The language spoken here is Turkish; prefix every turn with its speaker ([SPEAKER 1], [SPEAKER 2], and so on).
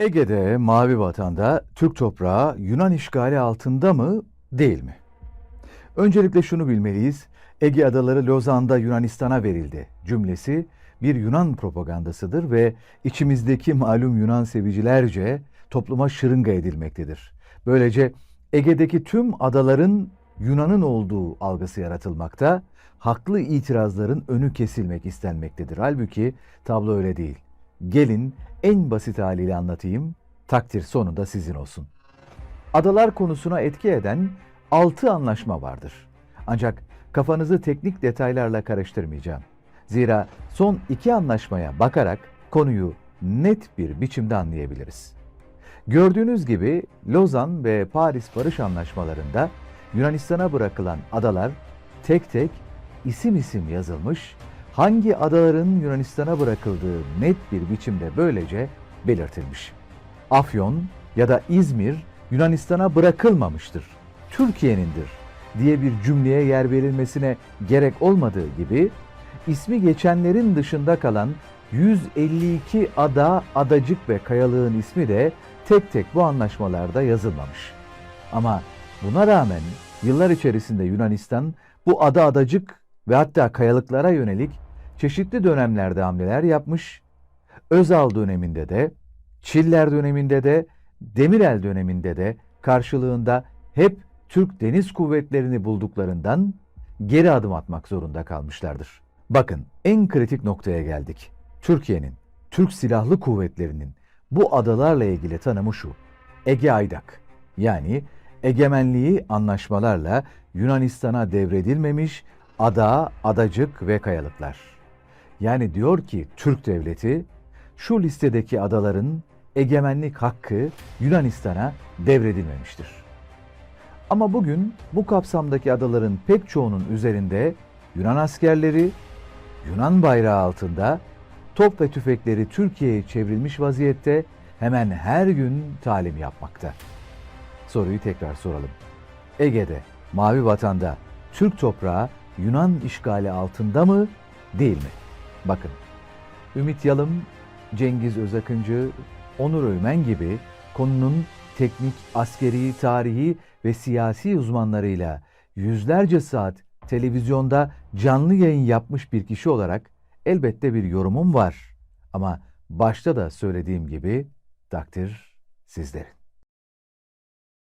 [SPEAKER 1] Ege'de, Mavi Vatan'da Türk toprağı Yunan işgali altında mı, değil mi? Öncelikle şunu bilmeliyiz. Ege adaları Lozan'da Yunanistan'a verildi cümlesi bir Yunan propagandasıdır ve içimizdeki malum Yunan sevicilerce topluma şırınga edilmektedir. Böylece Ege'deki tüm adaların Yunan'ın olduğu algısı yaratılmakta, haklı itirazların önü kesilmek istenmektedir. Halbuki tablo öyle değil. Gelin en basit haliyle anlatayım, takdir sonunda sizin olsun. Adalar konusuna etki eden 6 anlaşma vardır. Ancak kafanızı teknik detaylarla karıştırmayacağım. Zira son iki anlaşmaya bakarak konuyu net bir biçimde anlayabiliriz. Gördüğünüz gibi Lozan ve Paris Barış Anlaşmalarında Yunanistan'a bırakılan adalar tek tek isim isim yazılmış, hangi adaların Yunanistan'a bırakıldığı net bir biçimde böylece belirtilmiş. Afyon ya da İzmir Yunanistan'a bırakılmamıştır. Türkiye'nindir diye bir cümleye yer verilmesine gerek olmadığı gibi ismi geçenlerin dışında kalan 152 ada, adacık ve kayalığın ismi de tek tek bu anlaşmalarda yazılmamış. Ama buna rağmen yıllar içerisinde Yunanistan bu ada adacık ve hatta kayalıklara yönelik çeşitli dönemlerde hamleler yapmış. Özal döneminde de, Çiller döneminde de, Demirel döneminde de karşılığında hep Türk Deniz Kuvvetlerini bulduklarından geri adım atmak zorunda kalmışlardır. Bakın en kritik noktaya geldik. Türkiye'nin, Türk Silahlı Kuvvetleri'nin bu adalarla ilgili tanımı şu. Ege Aydak yani egemenliği anlaşmalarla Yunanistan'a devredilmemiş ada, adacık ve kayalıklar. Yani diyor ki Türk devleti şu listedeki adaların egemenlik hakkı Yunanistan'a devredilmemiştir. Ama bugün bu kapsamdaki adaların pek çoğunun üzerinde Yunan askerleri, Yunan bayrağı altında top ve tüfekleri Türkiye'ye çevrilmiş vaziyette hemen her gün talim yapmakta. Soruyu tekrar soralım. Ege'de, Mavi Vatan'da Türk toprağı Yunan işgali altında mı, değil mi? Bakın, Ümit Yalım, Cengiz Özakıncı, Onur Öymen gibi konunun teknik, askeri, tarihi ve siyasi uzmanlarıyla yüzlerce saat televizyonda canlı yayın yapmış bir kişi olarak elbette bir yorumum var. Ama başta da söylediğim gibi takdir sizlerin.